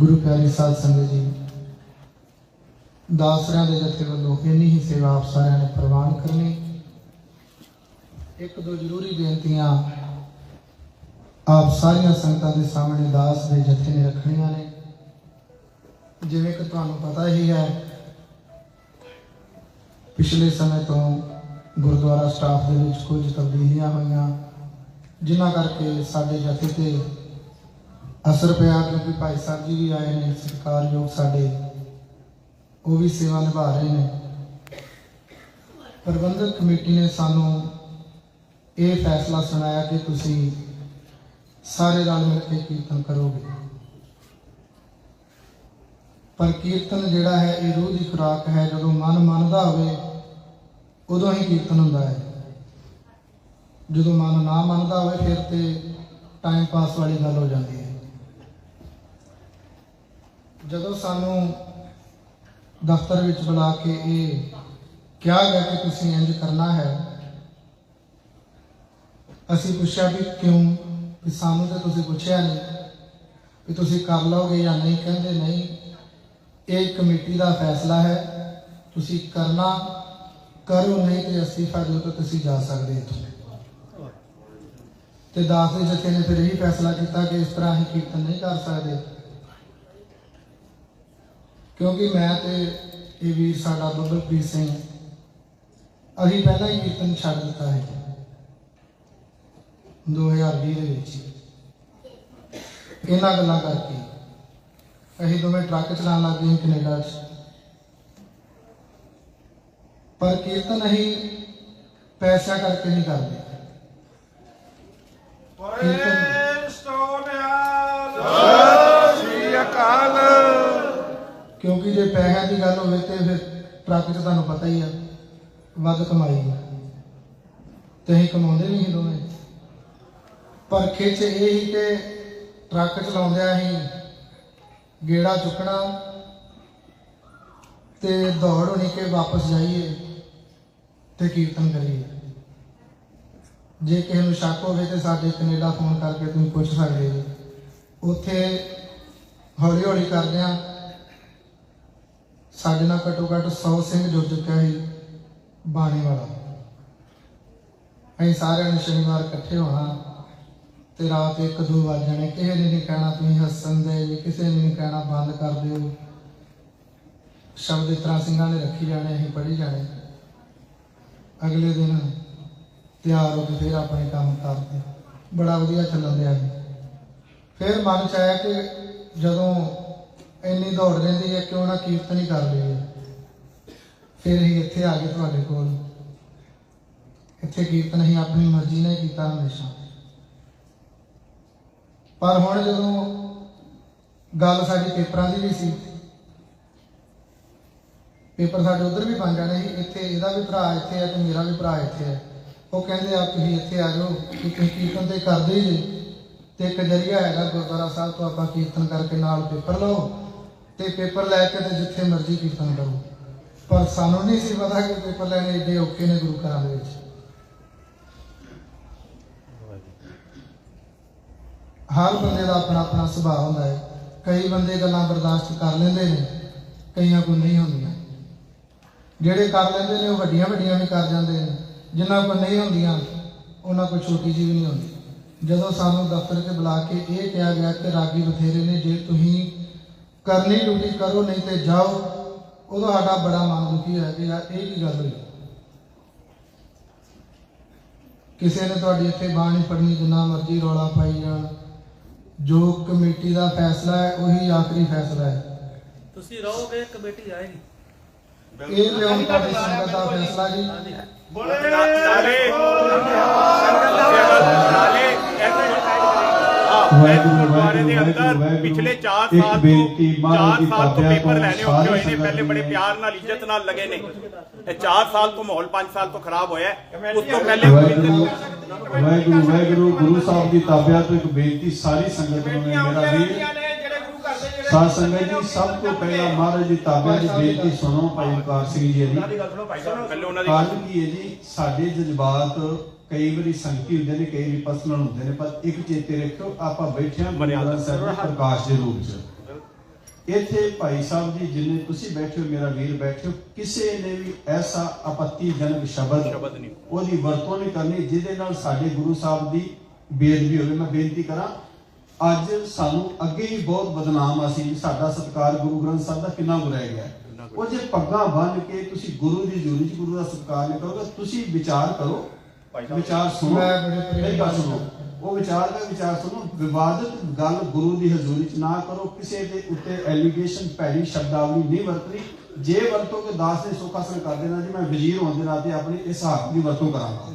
ਗੁਰੂ ਪਿਆਰੀ ਸਾਧ ਸੰਗਤ ਜੀ ਦਾਸਰਿਆਂ ਦੇ ਜਥੇ ਵੱਲੋਂ ਇੰਨੀ ਹੀ ਸੇਵਾ ਆਪ ਸਾਰਿਆਂ ਨੇ ਪ੍ਰਵਾਨ ਕਰਨੀ। ਇੱਕ ਦੋ ਜ਼ਰੂਰੀ ਬੇਨਤੀਆਂ ਆਪ ਸਾਰੀਆਂ ਸੰਗਤਾਂ ਦੇ ਸਾਹਮਣੇ ਦਾਸ ਦੇ ਜਥੇ ਨੇ ਰੱਖਣੀਆਂ ਨੇ। ਜਿਵੇਂ ਕਿ ਤੁਹਾਨੂੰ ਪਤਾ ਹੀ ਹੈ, ਪਿਛਲੇ ਸਮੇਂ ਤੋਂ ਗੁਰਦੁਆਰਾ ਸਟਾਫ ਦੇ ਵਿੱਚ ਕੁਝ ਤਬਦੀਲੀਆਂ ਹੋਈਆਂ, ਜਿਨ੍ਹਾਂ ਕਰਕੇ ਸਾਡੇ ਜਥੇ ਤੇ ਅਸਰ ਪਿਆ ਕਿਉਂਕਿ ਭਾਈ ਸਾਹਿਬ ਜੀ ਵੀ ਆਏ ਨੇ, ਸਤਿਕਾਰਯੋਗ ਸਾਡੇ, ਉਹ ਵੀ ਸੇਵਾ ਨਿਭਾ ਰਹੇ ਨੇ। ਪ੍ਰਬੰਧਕ ਕਮੇਟੀ ਨੇ ਸਾਨੂੰ ਇਹ ਫੈਸਲਾ ਸੁਣਾਇਆ ਕਿ ਤੁਸੀਂ ਸਾਰੇ ਰਲ ਮਿਲ ਕੇ ਕੀਰਤਨ ਕਰੋਗੇ। ਪਰ ਕੀਰਤਨ ਜਿਹੜਾ ਹੈ, ਇਹ ਰੂਹ ਦੀ ਖੁਰਾਕ ਹੈ, ਜਦੋਂ ਮਨ ਮੰਨਦਾ ਹੋਵੇ, ਉਦੋਂ ਹੀ ਕੀਰਤਨ ਹੁੰਦਾ ਹੈ। ਜਦੋਂ ਮਨ ਨਾ ਮੰਨਦਾ ਹੋਵੇ, ਫਿਰ ਤੇ ਟਾਈਮ ਪਾਸ ਵਾਲੀ ਗੱਲ ਹੋ ਜਾਂਦੀ ਹੈ। ਜਦੋਂ ਸਾਨੂੰ ਦਫ਼ਤਰ ਵਿੱਚ ਬੁਲਾ ਕੇ ਇਹ ਕਿਹਾ ਗਿਆ ਕਿ ਤੁਸੀਂ ਇੰਜ ਕਰਨਾ ਹੈ, ਅਸੀਂ ਪੁੱਛਿਆ ਵੀ ਕਿਉਂ? ਵੀ ਸਾਨੂੰ ਤਾਂ ਤੁਸੀਂ ਪੁੱਛਿਆ ਨਹੀਂ ਵੀ ਤੁਸੀਂ ਕਰ ਲਓਗੇ ਜਾਂ ਨਹੀਂ। ਕਹਿੰਦੇ ਨਹੀਂ, ਇਹ ਕਮੇਟੀ ਦਾ ਫੈਸਲਾ ਹੈ, ਤੁਸੀਂ ਕਰਨਾ, ਕਰੋ, ਨਹੀਂ ਤੇ ਅਸਤੀਫਾ ਦਿਓ ਤਾਂ ਤੁਸੀਂ ਜਾ ਸਕਦੇ ਇੱਥੋਂ ਤੇ ਦਾਸ ਦੇ ਜਥੇ ਨੇ ਫਿਰ ਇਹੀ ਫੈਸਲਾ ਕੀਤਾ ਕਿ ਇਸ ਤਰ੍ਹਾਂ ਹੀ ਕੀਰਤਨ ਨਹੀਂ ਕਰ ਸਕਦੇ। ਕਿਉਂਕਿ ਮੈਂ ਤੇ ਇਹ ਵੀਰ ਸਾਡਾ ਬੱਬਲਪ੍ਰੀਤ ਸਿੰਘ, ਅਸੀਂ ਪਹਿਲਾਂ ਹੀ ਕੀਰਤਨ ਛੱਡ ਦਿੱਤਾ ਹੈ 2020 ਦੇ ਵਿੱਚ। ਇਹਨਾਂ ਗੱਲਾਂ ਕਰਕੇ ਅਸੀਂ ਦੋਵੇਂ ਟਰੱਕ ਚਲਾਉਣ ਲੱਗ ਗਏ ਸੀ ਕੈਨੇਡਾ 'ਚ। ਪਰ ਕੀਰਤਨ ਅਸੀਂ ਪੈਸਿਆਂ ਕਰਕੇ ਨਹੀਂ ਕਰਦੇ। ਕੀਰਤਨ ਕਿਉਂਕਿ ਜੇ ਪੈਸਿਆਂ ਦੀ ਗੱਲ ਹੋਵੇ ਤੇ ਫਿਰ ਟਰੱਕ 'ਚ ਤੁਹਾਨੂੰ ਪਤਾ ਹੀ ਆ, ਵੱਧ ਕਮਾਈ ਆ। ਤੇ ਅਸੀਂ ਕਮਾਉਂਦੇ ਨਹੀਂ ਸੀ ਦੋਵੇਂ। ਪਰ ਖਿੱਚ ਇਹ ਹੀ ਕਿ ਟਰੱਕ ਚਲਾਉਂਦਿਆਂ ਅਸੀਂ ਗੇੜਾ ਚੁੱਕਣਾ ਤੇ ਦੌੜ ਹੋਣੀ ਕਿ ਵਾਪਸ ਜਾਈਏ ਤੇ ਕੀਰਤਨ ਕਰੀਏ। ਜੇ ਕਿਸੇ ਨੂੰ ਸ਼ੱਕ ਹੋਵੇ ਤੇ ਸਾਡੇ ਕੈਨੇਡਾ ਫੋਨ ਕਰਕੇ ਤੁਸੀਂ ਪੁੱਛ ਸਕਦੇ ਹੋ। ਉੱਥੇ ਹੌਲੀ ਹੌਲੀ ਕਰਦਿਆਂ ਸਾਡੇ ਨਾਲ ਘੱਟੋ ਘੱਟ 100 ਸਿੰਘ ਜੁੜ ਚੁੱਕਿਆ ਸੀ ਬਾਣੀ ਵਾਲਾ। ਅਸੀਂ ਸਾਰਿਆਂ ਨੇ ਸ਼ਨੀਵਾਰ ਇਕੱਠੇ ਹੋਣਾ ਤੇ ਰਾਤ 1-2 ਵਜ ਜਾਣੇ। ਕਿਸੇ ਨੇ ਨਹੀਂ ਕਹਿਣਾ ਤੁਸੀਂ ਹੱਸਣ ਦੇ ਜੀ ਕਿਸੇ ਨੇ ਨਹੀਂ ਕਹਿਣਾ ਬੰਦ ਕਰ ਦਿਓ। ਸ਼ਬਦ ਇਸ ਸਿੰਘਾਂ ਨੇ ਰੱਖੀ ਜਾਣੇ, ਅਸੀਂ ਪੜ੍ਹੀ ਜਾਣੇ। ਅਗਲੇ ਦਿਨ ਤਿਆਰ ਹੋ ਕੇ ਫਿਰ ਆਪਣੇ ਕੰਮ ਕਰਦੇ। ਬੜਾ ਵਧੀਆ ਚੱਲਣ ਦਿਆ ਸੀ। ਫਿਰ ਮਨ ਚ ਆਇਆ ਕਿ ਜਦੋਂ ਇੰਨੀ ਦੌੜ ਰਹਿੰਦੀ ਹੈ ਕਿਉਂ ਨਾ ਕੀਰਤਨ ਹੀ ਕਰ ਲਈਏ ਫਿਰ ਅਸੀਂ ਇੱਥੇ ਆ ਗਏ ਤੁਹਾਡੇ ਕੋਲ। ਇੱਥੇ ਕੀਰਤਨ ਅਸੀਂ ਆਪਣੀ ਮਰਜ਼ੀ ਨਾਲ ਕੀਤਾ ਹਮੇਸ਼ਾ। ਪਰ ਹੁਣ ਜਦੋਂ ਗੱਲ ਸਾਡੀ ਪੇਪਰਾਂ ਦੀ ਵੀ ਸੀ, ਪੇਪਰ ਸਾਡੇ ਉਧਰ ਵੀ ਬਣ ਜਾਣੇ ਸੀ, ਇੱਥੇ ਇਹਦਾ ਵੀ ਭਰਾ ਇੱਥੇ ਹੈ ਤੇ ਮੇਰਾ ਵੀ ਭਰਾ ਇੱਥੇ ਹੈ ਉਹ ਕਹਿੰਦੇ ਆ, ਤੁਸੀਂ ਇੱਥੇ ਆ ਜਾਓ, ਕਿ ਤੁਸੀਂ ਕੀਰਤਨ ਤੇ ਕਰਦੇ ਜੇ ਤੇ ਇੱਕ ਜਰੀਆ ਹੈਗਾ ਗੁਰਦੁਆਰਾ ਸਾਹਿਬ ਤੋਂ ਆਪਾਂ ਕੀਰਤਨ ਕਰਕੇ ਨਾਲ ਪੇਪਰ ਲਓ। ਤੇ ਪੇਪਰ ਲੈ ਕੇ ਤੇ ਜਿੱਥੇ ਮਰਜ਼ੀ ਕੀਰਤਨ ਕਰੋ। ਪਰ ਸਾਨੂੰ ਨਹੀਂ ਸੀ ਪਤਾ ਕਿ ਪੇਪਰ ਲੈਣੇ ਏਡੇ ਔਖੇ ਨੇ ਗੁਰੂ ਘਰਾਂ ਦੇ ਵਿੱਚ। ਹਰ ਬੰਦੇ ਦਾ ਆਪਣਾ ਆਪਣਾ ਸੁਭਾਅ ਹੁੰਦਾ ਹੈ। ਕਈ ਬੰਦੇ ਗੱਲਾਂ ਬਰਦਾਸ਼ਤ ਕਰ ਲੈਂਦੇ ਨੇ, ਕਈਆਂ ਕੋਲ ਨਹੀਂ ਹੁੰਦੀਆਂ। ਜਿਹੜੇ ਕਰ ਲੈਂਦੇ ਨੇ, ਉਹ ਵੱਡੀਆਂ ਵੱਡੀਆਂ ਵੀ ਕਰ ਜਾਂਦੇ ਨੇ। ਜਿਨ੍ਹਾਂ ਕੋਲ ਨਹੀਂ ਹੁੰਦੀਆਂ, ਉਹਨਾਂ ਕੋਲ ਛੋਟੀ ਜਿਹੀ ਵੀ ਨਹੀਂ ਹੁੰਦੀ। ਜਦੋਂ ਸਾਨੂੰ ਦਫ਼ਤਰ 'ਚ ਬੁਲਾ ਕੇ ਇਹ ਕਿਹਾ ਗਿਆ ਕਿ ਰਾਗੀ ਬਥੇਰੇ ਨੇ, ਜੇ ਤੁਸੀਂ ਕਰਨੀ ਡਿਊਟੀ ਕਰੋ ਨਹੀਂ ਤੇ ਜਾਓ। ਉਦੋਂ ਸਾਡਾ ਬੜਾ ਮਨ ਦੁਖੀ ਹੋਇਆ ਕਿ ਯਾਰ ਇਹ ਕੀ ਗੱਲ ਹੋਈ? ਕਿਸੇ ਨੇ ਤੁਹਾਡੀ ਇੱਥੇ ਬਾਣੀ ਨਹੀਂ ਪੜਨੀ ਜਿੰਨਾ ਮਰਜ਼ੀ ਰੌਲਾ ਪਾਈ ਜਾਣ। ਜੋ ਕਮੇਟੀ ਦਾ ਫੈਸਲਾ ਹੈ ਉਹੀ ਆਖਰੀ ਫੈਸਲਾ ਹੈ। ਤੁਸੀਂ ਰਹੋਗੇ ਕਮੇਟੀ ਆਏਗੀ। ਇਹ ਹੁਣ ਤੁਹਾਡੀ ਸੰਗਤ ਦਾ ਫੈਸਲਾ ਜੀ। ਬੋਲੇ। ਨਾਲੇ ਨਾਲੇ ਗੁਰਦੁਆਰੇ ਦੇ ਅੰਦਰ ਪਿਛਲੇ 4 ਇੱਕ ਸਾਲ ਤੋਂ ਮਹਾਰਾਜ 4 ਦੀ ਸਾਲ ਤੋਂ ਪੇਪਰ ਲੈਣੇ ਔਖੇ ਹੋਏ ਨੇ ਪਹਿਲੇ ਬੜੇ ਪਿਆਰ ਨਾਲ ਇੱਜ਼ਤ ਨਾਲ ਲੱਗੇ ਨੇ। ਇਹ 4 ਸਾਲ ਤੋਂ ਮਾਹੌਲ 5 ਸਾਲ ਤੋਂ ਖਰਾਬ ਹੋਇਆ। ਉਸ ਤੋਂ ਪਹਿਲੇ ਵਾਹਿਗੁਰੂ ਵਾਹਿਗੁਰੂ ਗੁਰੂ ਸਾਹਿਬ ਦੀ ਤਾਬਿਆ ਤੋਂ ਇੱਕ ਬੇਨਤੀ ਸਾਰੀ ਸੰਗਤ ਨੂੰ ਮੇਰਾ ਵੀਰ। ਸਾਧ ਸੰਗਤ ਜੀ ਸਭ ਤੋਂ ਪਹਿਲਾਂ ਮਹਾਰਾਜ ਦੀ ਤਾਬਿਆ ਦੀ ਬੇਨਤੀ ਸੁਣੋ ਭਾਈ ਓਕਾਰ ਸਿੰਘ ਜੀ ਦੀ। ਪਹਿਲੇ ਉਹਨਾਂ ਦੀ ਕਾਰਨ ਕੀ ਹੈ ਜੀ? ਸਾਡੇ ਜਜ਼ਬਾਤ ਕਈ ਵਾਰੀ ਸੰਕੀ ਹੁੰਦੇ ਨੇ ਕਈ ਵਾਰੀ ਪਰਸਨਲ ਹੁੰਦੇ ਨੇ ਪਰ ਇੱਕ ਚੇਤੇ ਰੱਖਿਓ ਆਪਾਂ ਬੈਠੇ ਹਾਂ ਗੁਰਦੁਆਰਾ ਸਾਹਿਬ ਦੇ ਪ੍ਰਕਾਸ਼ ਦੇ ਰੂਪ 'ਚ ਇੱਥੇ ਭਾਈ ਸਾਹਿਬ ਜੀ ਜਿੰਨੇ ਤੁਸੀਂ ਬੈਠੇ ਹੋ ਮੇਰਾ ਵੀਰ ਬੈਠੇ ਹੋ ਕਿਸੇ ਨੇ ਵੀ ਐਸਾ ਆਪੱਤੀਜਨਕ ਸ਼ਬਦ। ਉਹਦੀ ਵਰਤੋਂ ਨਹੀਂ ਕਰਨੀ ਜਿਹਦੇ ਨਾਲ ਸਾਡੇ ਗੁਰੂ ਸਾਹਿਬ ਦੀ ਬੇਅਦਬੀ ਹੋਵੇ ਮੈਂ ਬੇਨਤੀ ਕਰਾਂ ਅੱਜ ਸਾਨੂੰ ਅੱਗੇ ਹੀ ਬਹੁਤ ਬਦਨਾਮ ਅਸੀਂ ਸਾਡਾ ਸਤਿਕਾਰ ਗੁਰੂ ਗ੍ਰੰਥ ਸਾਹਿਬ ਦਾ ਕਿੰਨਾ ਰਹਿ ਗਿਆ ਹੈ। ਉਹ ਜੇ ਪੱਗਾਂ ਬੰਨ ਕੇ ਤੁਸੀਂ ਗੁਰੂ ਦੀ ਜੂਰੀ ਚ ਗੁਰੂ ਦਾ ਸਤਿਕਾਰ ਨਹੀਂ ਕਰੋਗੇ ਤੁਸੀਂ ਵਿਚਾਰ ਕਰੋ ਵਿਚਾਰ ਸੁਣੋ। ਮੈਂ ਬੜੇ ਪ੍ਰੇਮ ਮੇਰੀ ਗੱਲ ਸੁਣੋ। ਉਹ ਵਿਚਾਰ ਦਾ ਵਿਚਾਰ ਸੁਣੋ। ਵਿਵਾਦਤ ਗੱਲ ਗੁਰੂ ਦੀ ਹਜ਼ੂਰੀ ਚ ਨਾ ਕਰੋ। ਕਿਸੇ ਦੇ ਉੱਤੇ ਐਲੀਗੇਸ਼ਨ ਭੈੜੀ ਸ਼ਬਦਾਵਲੀ ਨਹੀਂ ਵਰਤਣੀ। ਜੇ ਵਰਤੋ ਕੇ ਦਾਸ ਨੇ ਸੁੱਖ ਕਰ ਦੇਣਾ ਜੀ। ਮੈਂ ਵਜ਼ੀਰ ਹੋਣ ਦੇ ਨਾਤੇ ਆਪਣੀ ਇਸ ਹੱਕ ਦੀ ਵਰਤੋਂ ਕਰਾਂਗਾ।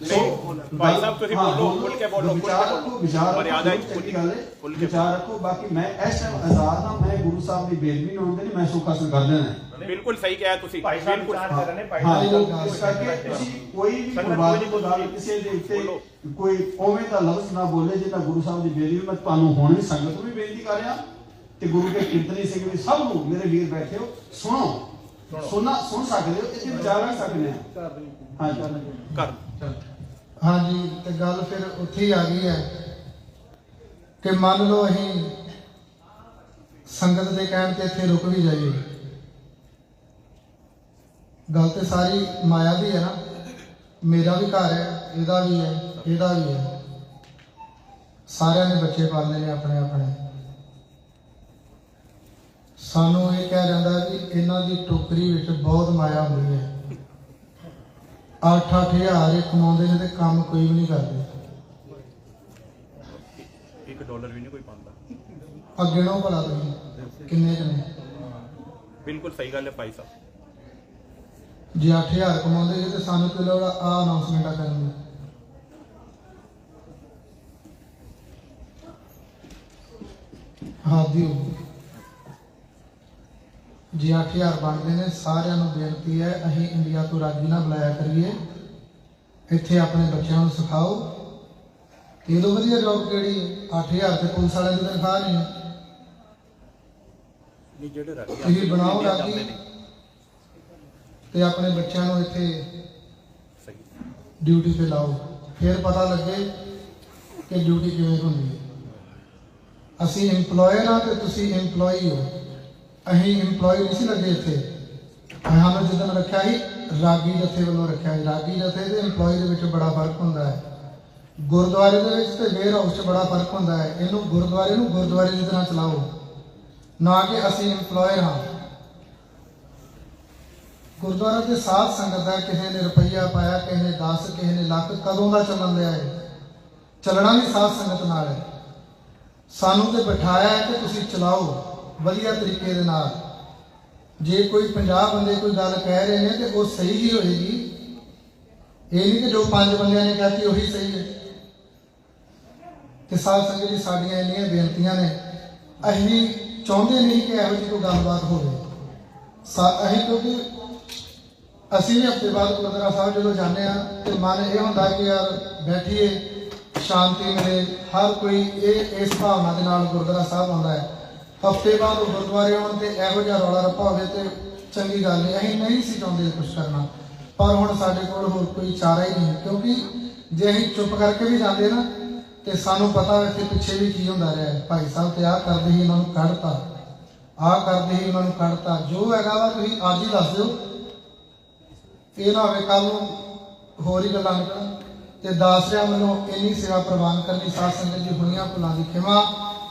ਨਹੀਂ, ਭਾਈ ਸਾਹਿਬ ਤੁਸੀਂ ਬੋਲੋ, ਖੁੱਲ ਕੇ ਬੋਲੋ, ਵਿਚਾਰ ਬੋਲੋ। ਰੱਖੋ ਵਿਚਾਰ ਮਰਿਆਦਾ ਵਿੱਚ ਖੁੱਲ- ਗੱਲ। ਖੁੱਲ ਕੇ ਵਿਚਾਰ ਰੱਖੋ ਬਾਕੀ ਮੈਂ ਇਸ ਟਾਈਮ ਆਜ਼ਾਦ ਹਾਂ ਮੈਂ ਗੁਰੂ ਸਾਹਿਬ ਦੀ ਬੇਦਬੀ ਨਹੀਂ ਹੋਣ ਦੇਣੀ ਮੈਂ ਸੁੱਖ ਹਾਸਲ ਕਰ ਦੇਣਾ ਹੈ। ਬਿਲਕੁਲ ਸਹੀ ਕਿਹਾ ਤੁਸੀਂ ਭਾਈ ਸਾਹਿਬ ਬਿਲਕੁਲ। ਵਿਚਾਰ ਕਰ ਰਹੇ ਨੇ ਭਾਈ ਹਾਂ ਸਾਹਿਬ ਇਸ ਕਰਕੇ ਤੁਸੀਂ ਕੋਈ ਵੀ ਸੰਗਤ ਬਰਬਾਦ ਕੋਈ ਨਹੀਂ ਗੱਲ ਕਿਸੇ ਦੇ ਉੱਤੇ ਕੋਈ ਉਵੇਂ ਦਾ ਲਫ਼ਜ਼ ਨਾ ਬੋਲੇ ਜਿੰਨਾ ਗੁਰੂ ਸਾਹਿਬ ਦੀ ਬੇਦਬੀ ਮੈਂ ਤੁਹਾਨੂੰ ਹੁਣ ਵੀ ਸੰਗਤ ਨੂੰ ਵੀ ਬੇਨਤੀ ਕਰ ਰਿਹਾ ਤੇ ਗੁਰੂ ਕੇ ਕੀਰਤਨੀ ਸਿੰਘ ਵੀ ਸਭ ਨੂੰ ਮੇਰੇ ਵੀਰ ਬੈਠੇ ਹੋ ਸੁਣੋ। ਸੁਣਨਾ ਸੁਣ ਸਕਦੇ ਹੋ ਇੱਥੇ ਵਿਚਾਰ ਰੱਖ ਸਕਦੇ ਆ ਹਾਂਜੀ। ਕਰ ਹਾਂਜੀ, ਤੇ ਗੱਲ ਫਿਰ ਉੱਥੇ ਹੀ ਆ ਗਈ ਹੈ ਕਿ ਮੰਨ ਲਓ ਅਸੀਂ ਸੰਗਤ ਦੇ ਕਹਿਣ ਤੇ ਇੱਥੇ ਰੁਕ ਵੀ ਜਾਈਏ। ਗੱਲ ਤੇ ਸਾਰੀ ਮਾਇਆ ਦੀ ਹੈ ਨਾ। ਮੇਰਾ ਵੀ ਘਰ ਹੈ, ਇਹਦਾ ਵੀ ਹੈ, ਇਹਦਾ ਵੀ ਹੈ। ਸਾਰਿਆਂ ਨੇ ਬੱਚੇ ਪਾਲਨੇ ਨੇ ਆਪਣੇ ਆਪਣੇ। ਸਾਨੂੰ ਇਹ ਕਿਹਾ ਜਾਂਦਾ ਕਿ ਇਹਨਾਂ ਦੀ ਟੋਕਰੀ ਵਿੱਚ ਬਹੁਤ ਮਾਇਆ ਹੁੰਦੀ ਹੈ। ਅੱਠ ਅੱਠ ਹਜ਼ਾਰ ਇਹ ਕਮਾਉਂਦੇ ਨੇ ਤੇ ਕੰਮ ਕੋਈ ਵੀ ਨਹੀਂ ਕਰਦੇ। ਇੱਕ ਡਾਲਰ ਵੀ ਨਹੀਂ ਕੋਈ ਪਾਉਂਦਾ। ਅੱਗੇ ਨੂੰ ਭਲਾ ਤੁਸੀਂ ਕਿੰਨੇ ਜਣੇ ਬਿਲਕੁਲ ਸਹੀ ਗੱਲ ਹੈ ਭਾਈ ਸਾਹਿਬ। ਜੇ 8000 ਕਮਾਉਂਦੇ ਜੇ ਤੇ ਸਾਨੂੰ ਕੋਈ ਲੋੜ ਆ ਅਨਾਉਂਸਮੈਂਟਾਂ ਕਰਨ ਦੀ। ਹੋ ਜੇ 8000 ਬਣਦੇ ਨੇ। ਸਾਰਿਆਂ ਨੂੰ ਬੇਨਤੀ ਹੈ ਅਸੀਂ ਇੰਡੀਆ ਤੋਂ ਰਾਜੀ ਨਾ ਬੁਲਾਇਆ ਕਰੀਏ। ਇੱਥੇ ਆਪਣੇ ਬੱਚਿਆਂ ਨੂੰ ਸਿਖਾਓ। ਇਹ ਤੋਂ ਵਧੀਆ ਜੌਬ ਕਿਹੜੀ? ਹੈ 8000 ਤੇ ਪੁਲਿਸ ਵਾਲਿਆਂ ਦੀ ਤਨਖਾਹ ਨਹੀਂ ਨਹੀਂ ਜਿਹੜੇ ਰਾਜੀ ਤੁਸੀਂ ਬਣਾਓ ਰਾਜੀ। ਤੇ ਆਪਣੇ ਬੱਚਿਆਂ ਨੂੰ ਇੱਥੇ ਡਿਊਟੀ ਤੇ ਲਾਓ। ਫਿਰ ਪਤਾ ਲੱਗੇ ਕਿ ਡਿਊਟੀ ਕਿਵੇਂ ਹੁੰਦੀ ਹੈ। ਅਸੀਂ EMPLOYER ਹਾਂ ਤੇ ਤੁਸੀਂ EMPLOYEE ਹੋ। ਅਸੀਂ EMPLOYE ਨਹੀਂ ਸੀ ਲੱਗੇ ਇੱਥੇ। ਸਾਨੂੰ ਜਦੋਂ ਰੱਖਿਆ ਸੀ, ਰਾਗੀ ਜਥੇ ਵੱਲੋਂ ਰੱਖਿਆ ਸੀ। ਰਾਗੀ ਜਥੇ ਦੇ EMPLOYE ਦੇ ਵਿੱਚ ਬੜਾ ਫ਼ਰਕ ਹੁੰਦਾ ਹੈ। ਗੁਰਦੁਆਰੇ ਦੇ ਵਿੱਚ ਤੇ ਵੇਅਰ ਹਾਊਸ 'ਚ ਬੜਾ ਫ਼ਰਕ ਹੁੰਦਾ ਹੈ। ਇਹਨੂੰ ਗੁਰਦੁਆਰੇ ਨੂੰ ਗੁਰਦੁਆਰੇ ਦੀ ਤਰ੍ਹਾਂ ਚਲਾਓ। ਨਾ ਕਿ ਅਸੀਂ EMPLOYER ਹਾਂ। ਗੁਰਦੁਆਰਾ ਦੇ ਸਾਧ ਸੰਗਤ ਦਾ ਕਿਸੇ ਨੇ ਰੁਪਈਆ ਪਾਇਆ, ਕਿਸੇ ਨੇ 10 ਕਿਸੇ ਨੇ ਲੱਖ, ਕਦੋਂ ਦਾ ਚੱਲਣ ਲਿਆ ਹੈ ਚੱਲਣਾ ਵੀ ਸਾਧ ਸੰਗਤ ਨਾਲ ਹੈ। ਸਾਨੂੰ ਤੇ ਬਿਠਾਇਆ ਹੈ ਕਿ ਤੁਸੀਂ ਚਲਾਓ। ਵਧੀਆ ਤਰੀਕੇ ਦੇ ਨਾਲ। ਜੇ ਕੋਈ 50 ਬੰਦੇ ਕੋਈ ਗੱਲ ਕਹਿ ਰਹੇ ਨੇ ਤੇ ਉਹ ਸਹੀ ਹੀ ਹੋਏਗੀ। ਇਹ ਨਹੀਂ ਕਿ ਜੋ ਪੰਜ ਬੰਦਿਆਂ ਨੇ ਕਹਤੀ ਉਹੀ ਸਹੀ ਹੈ। ਤੇ ਸਾਧ ਸੰਗਤ ਜੀ, ਸਾਡੀਆਂ ਇੰਨੀਆਂ ਬੇਨਤੀਆਂ ਨੇ। ਅਸੀਂ ਚਾਹੁੰਦੇ ਨਹੀਂ ਕਿ ਇਹੋ ਜਿਹੀ ਕੋਈ ਗੱਲਬਾਤ ਹੋਵੇ। ਸਾ- ਅਸੀਂ ਕਿਉਂਕਿ ਅਸੀਂ ਵੀ ਹਫ਼ਤੇ ਬਾਅਦ ਗੁਰਦੁਆਰਾ ਸਾਹਿਬ ਜਦੋਂ ਜਾਂਦੇ ਆ ਤੇ ਮਨ ਇਹ ਹੁੰਦਾ ਕਿ ਯਾਰ ਬੈਠੀਏ, ਸ਼ਾਂਤੀ ਮਿਲੇ। ਹਰ ਕੋਈ ਇਹ, ਇਸ ਭਾਵਨਾ ਦੇ ਨਾਲ ਗੁਰਦੁਆਰਾ ਸਾਹਿਬ ਆਉਂਦਾ ਹੈ। ਹਫ਼ਤੇ ਬਾਅਦ ਉਹ ਗੁਰਦੁਆਰੇ ਆਉਣ ਤੇ ਇਹੋ ਜਿਹਾ ਰੌਲਾ ਰੱਪਾ ਹੋਵੇ ਤੇ ਚੰਗੀ ਗੱਲ ਨਹੀਂ, ਅਸੀਂ ਨਹੀਂ ਸੀ ਚਾਹੁੰਦੇ ਕੁਝ ਕਰਨਾ। ਪਰ ਹੁਣ ਸਾਡੇ ਕੋਲ ਹੋਰ ਕੋਈ ਚਾਰਾ ਹੀ ਨਹੀਂ ਕਿਉਂਕਿ ਜੇ ਅਸੀਂ ਚੁੱਪ ਕਰਕੇ ਵੀ ਜਾਂਦੇ ਨਾ, ਤੇ ਸਾਨੂੰ ਪਤਾ ਇੱਥੇ ਪਿੱਛੇ ਵੀ ਕੀ ਹੁੰਦਾ ਰਿਹਾ ਭਾਈ ਸਾਹਿਬ ਤੇ ਆਹ ਕਰਦੇ ਹੀ ਇਹਨਾਂ ਨੂੰ ਕੱਢਤਾ, ਆਹ ਕਰਦੇ ਹੀ ਇਹਨਾਂ ਨੂੰ ਕੱਢਤਾ। ਜੋ ਹੈਗਾ ਵਾ ਤੁਸੀਂ ਅੱਜ ਹੀ ਦੱਸ ਦਿਓ। ਇਹ ਨਾ ਹੋਵੇ ਕੱਲ ਨੂੰ ਹੋਰ ਹੀ ਗੱਲਾਂ ਨਿਕਲਣ। ਤੇ ਦਾਸਰਿਆਂ ਵੱਲੋਂ ਇੰਨੀ ਸੇਵਾ ਪ੍ਰਵਾਨ ਕਰਨੀ ਸਾਧ ਸੰਗਤ ਜੀ ਹੁਣੀਆਂ ਭੁੱਲਾਂ ਦੀ ਖਿਮਾ।